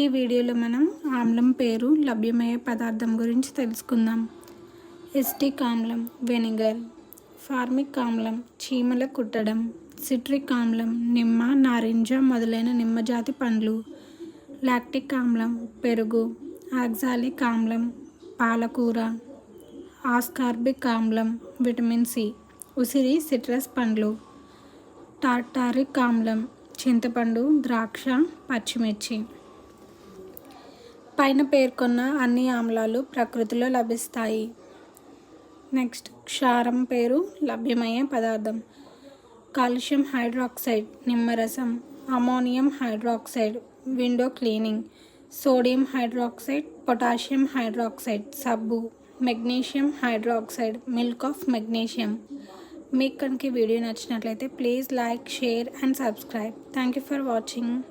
ఈ వీడియోలో మనం ఆమ్లం పేరు లభ్యమయ్యే పదార్థం గురించి తెలుసుకుందాం. ఎస్టిక్ ఆమ్లం వెనిగర్ ఫార్మిక్ ఆమ్లం చీమల కుట్టడం సిట్రిక్ ఆమ్లం నిమ్మ నారింజ మొదలైన నిమ్మజాతి పండ్లు లాక్టిక్ ఆమ్లం పెరుగు ఆక్సాలిక్ ఆమ్లం పాలకూర ఆస్కార్బిక్ ఆమ్లం విటమిన్ సి ఉసిరి సిట్రస్ పండ్లు టార్టారిక్ ఆమ్లం చింతపండు ద్రాక్ష పచ్చిమిర్చి. పైన పేర్కొన్న అన్ని ఆమ్లాలు ప్రకృతిలో లభిస్తాయి. నెక్స్ట్ క్షారం పేరు లభ్యమయ్యే పదార్థం. కాల్షియం హైడ్రాక్సైడ్ నిమ్మరసం ammonium hydroxide window cleaning sodium hydroxide potassium hydroxide సబ్బు magnesium hydroxide milk of magnesium. మీకు కనుక వీడియో నచ్చినట్లయితే please like share and subscribe. Thank you for watching.